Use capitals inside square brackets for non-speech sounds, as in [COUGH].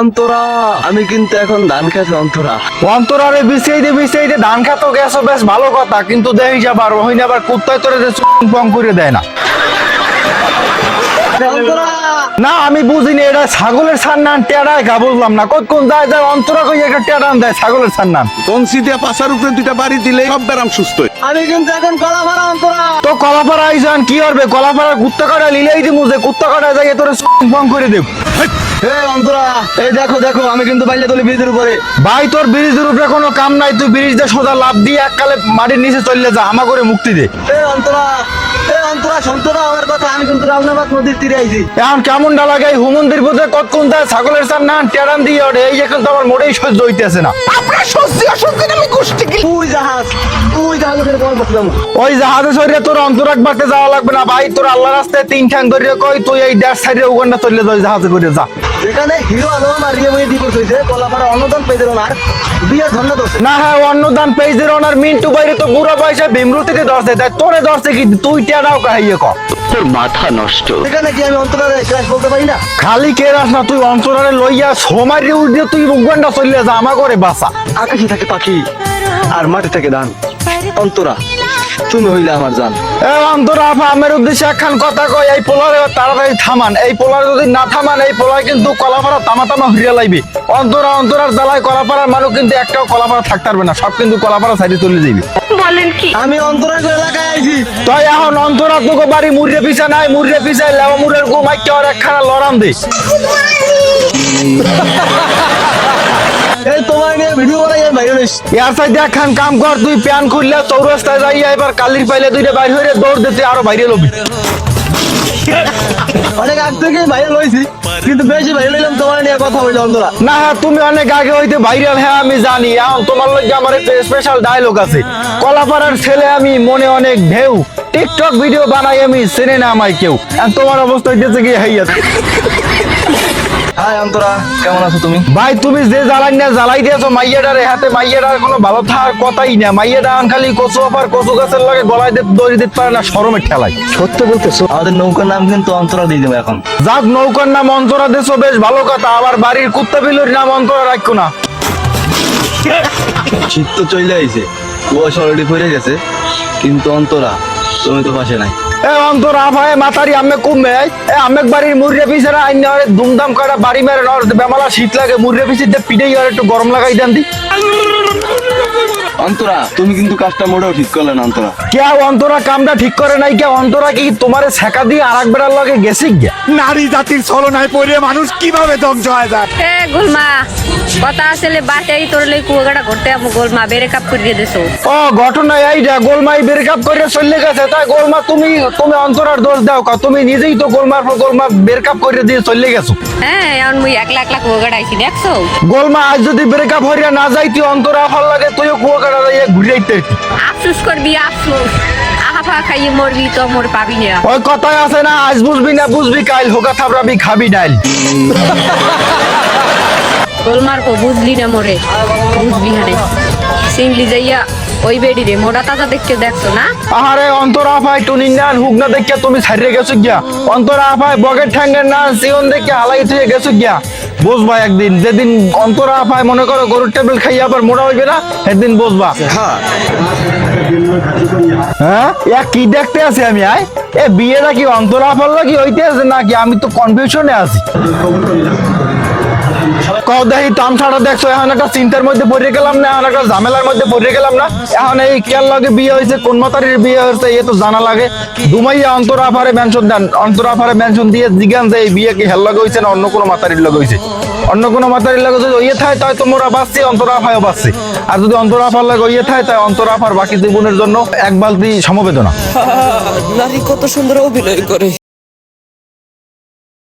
অন্তরা আমি কিন্তু এখন ধান খাচ্ছি অন্তরা। অন্তরারে বিছিয়ে দিয়ে বিছিয়ে দিয়ে ধান খাতো গেছো বেশ ভালো কথা কিন্তু দেখি আবার কুত্তায় তোরে যে পং করে দেয় না। না আমি বুঝিনি এটা ছাগলের সান্নান টেড়ায় গা বুঝলাম না। কত কোন যায় যায় অন্তরা কই একটা টেড়ান দেয় ছাগলের সান্নান? কংসি দিয়ে পাশার উপরে দুইটা বাড়ি দিলে সব ব্যারাম সুস্থ আমি কিন্তু এখন কলা ভাড়া অন্তরা। তো কলাপাড়া আইসান কি হবে কলাপাড়ার কুত্তা কাটা লিলেই দিমু যে কুত্তা কাটা যাই তোরে পং করে দেব। অন্তরা এই দেখো দেখো আমি কিন্তু বাইলে তুলি ব্রিজের উপরে। ভাই তোর ব্রিজের উপরে কোনো কাম নাই তুই ব্রিজ দিয়ে সোজা লাভ দিয়ে এককালে মাটির নিচে চলে যা আমা করে মুক্তি দে। হে অন্তরা অন্তরা সন্তরা কথা? আমি কিন্তু রামনাবাদ নদীর তীরে আইছি। এখন কেমন লাগে হুমন্দির বোধে কতক্ষণ তার ছাগলের সার না টেরান দিয়ে ওঠে এই এখন তো আমার মোটেই সহ্য হইতেছে না। আপনার সত্যি অসত্যি আমি গোষ্ঠী কি তুই জাহাজ তুই বসলাম ওই জাহাজে সরিয়ে তোর অন্তরাক বাড়তে যাওয়া লাগবে না ভাই তোর আল্লাহ রাস্তায় তিন ঠ্যাং ধরিয়ে কই তুই এই দেড় সাইডে উগান্ডা চলে যাই জাহাজে করে যা। যেখানে হিরো আলম আর রিয়া ডিভোর্স হয়েছে কলাপাড়া অনুদান পেয়ে দিল আর বিয়ে ধন্য দোষ না হ্যাঁ অন্নদান পেজের ওনার মিন্টু বাইরে তো বুড়া পয়সা ভীমরুতিতে ধরছে তাই তোরে ধরছে কি? তুই টেরাও কাহিয়ে ক। সেখানে কি আমি অন্তরারে ক্রাশ বলতে পারি না? খালি কে রাস না তুই অন্তরারে লইয়া সোমারি উঠে তুই উগান্ডা চলে যা আমা করে বাসা আকাশে থাকে পাখি আর মাঠে থাকে ধান। অন্তরা তুমি হইলে আমার জান। এ আপা আমের উদ্দেশ্যে একখান কথা কই এই পোলারে তাড়াতাড়ি থামান। এই পোলারে যদি না থামান এই পোলার কিন্তু কলাপাড়া তামা তামা হইয়া লাইবে। অন্তরা অন্তরার জ্বালায় কলাপাড়ার মানুষ কিন্তু একটাও কলাপাড়া থাকতে পারবে না সব কিন্তু কলাপাড়া সাইডে চলে যাবে আমি অন্তরা এলাকায় আইছি। তাই এখন অন্তরা তোকে বাড়ি পিছা নাই মুড়ে পিছায় লেওয়া মুড়ের ঘুমাই কেউ একখানা লড়াম দে। এই তোমার নিয়ে ভিডিও বানাই আর বাইরে ইয়ার একখান কাম কর তুই প্যান খুললে চৌরাস্তায় যাইয়া এবার কালির পাইলে দুইটা বাইর হয়ে দৌড় দিতে আরও বাইরে লবি। অনেক আগ থেকে কিন্তু বেশি বাইরে লইলাম তোমার নিয়ে কথা বললাম অন্তরা। না হ্যাঁ তুমি অনেক আগে হইতে ভাইরাল হ্যাঁ আমি জানি এখন তোমার লগে আমার একটা স্পেশাল ডায়লগ আছে। কলাপাড়ার ছেলে আমি মনে অনেক ঢেউ। টিকটক ভিডিও বানাই আমি চেনে না আমায় কেউ। আর তোমার অবস্থা হইতেছে কি হাইয়া। হাই অন্তরা কেমন আছো তুমি? ভাই তুমি যে জ্বালাই না জ্বালাই দিয়েছ মাইয়াটার হাতে মাইয়াটার কোনো ভালো থাকার কথাই না। মাইয়াটা আন খালি কচু অফার কচু গাছের লগে গলায় দিতে দড়ি দিতে পারে না শরমের ঠেলায়। সত্য বলতেছো আমাদের নৌকার নাম কিন্তু অন্তরা দিয়ে দেবো এখন। যাক নৌকার নাম অন্তরা দেছো বেশ ভালো কথা। আবার বাড়ির কুত্তা বিলুর নাম অন্তরা রাখো না। শীত তো চলে আইছে কুয়াশা অলরেডি পড়ে গেছে কিন্তু অন্তরা তুমি তো পাশে নাই। এ অন্তর মাতারি এ আম্মেক বাড়ির পিছারা আইন দুমদাম করা বাড়ি মেরে নর বেমালা শীত লাগে পিছিয়ে একটু গরম লাগাই দেন দি। অন্তরা তুমি কিন্তু কাজটা মোটেও ঠিক করলে না অন্তরা। কে অন্তরা কামটা ঠিক করে নাই কে? অন্তরা কি তোমারে ছেকা দিয়ে আর এক বেড়ার লগে গেছি গিয়া? নারী জাতির ছলনায় পড়ে মানুষ কীভাবে ধ্বংস হয়ে যায়? এ গোলমা কথা আসলে বাটাই তোর লই কুয়াগাটা করতে আমু গোলমা বেরে কাপ করিয়ে দেছো। ও ঘটনা এইটা গোলমাই ব্রেকআপ করে চলে গেছে তাই গোলমা তুমি তুমি অন্তরার দোষ দাও কা তুমি নিজেই তো গোলমার পর গোলমা ব্রেকআপ করে দিয়ে চলে গেছো। হ্যাঁ এখন মুই একলা একলা কুয়াগাটা আইছি দেখছ? গোলমা আজ যদি ব্রেকআপ হরিয়া না যাই তুই অন্তরা ভালো লাগে তুইও কুয়া কাটা যাইয়া ঘুরে আইতে আফসুস করবি আফসুস। আহা খাইয়ে মরবি তো মোর পাবি না। ওই কথায় আছে না আজ বুঝবি না বুঝবি কাইল হোকা থাবরাবি খাবি ডাইল। গোলমার কো বুঝলি না মোরে বুঝবি হানে সিংলি যাইয়া ওই বেডি রে মোটা তাজা দেখতে দেখছ না আহারে, অন্তরা আফায় টুনিং না দেখিয়া তুমি ছাড়িয়ে গেছো গিয়া। অন্তরা আফায় বগের ঠ্যাঙ্গের না সিওন দেখে হালাই থেকে গেছো গিয়া। বুঝবা একদিন, যেদিন অন্তরা আফায় মনে করো গরুর টেবিল খাইয়া আবার মোটা হইবে না, সেদিন বুঝবা। হ্যাঁ? এ কি দেখতে আছি আমি, আয়? এ বিয়েটা কি অন্তরা আফার লাগি হইতে আছে নাকি? আমি তো কনফিউশনে আছি। কও দেখি তামসাটা দেখছ, এখন একটা চিন্তার মধ্যে পড়ে গেলাম না, এখন একটা ঝামেলার মধ্যে পড়ে গেলাম না। এখন এই কেয়ার লগে বিয়ে হয়েছে, কোন মাতারির বিয়ে হয়েছে, এ তো জানা লাগে। দুমাইয়া অন্তর আফারে মেনশন দেন, অন্তর আফারে মেনশন দিয়ে জিজ্ঞান যে এই বিয়ে কি হেল লগে হয়েছে না অন্য কোনো মাতারির লগে হয়েছে অন্য কোনো মাতারির লগে যদি ইয়ে থাকে তাই তোমরা বাঁচছি, অন্তর আফায়ও বাঁচছি। আর যদি অন্তর আফার লগে ইয়ে থাকে তাই অন্তর আফার বাকি জীবনের জন্য এক বালতি সমবেদনা। [LAUGHS] নারী কত সুন্দর অভিনয় করে।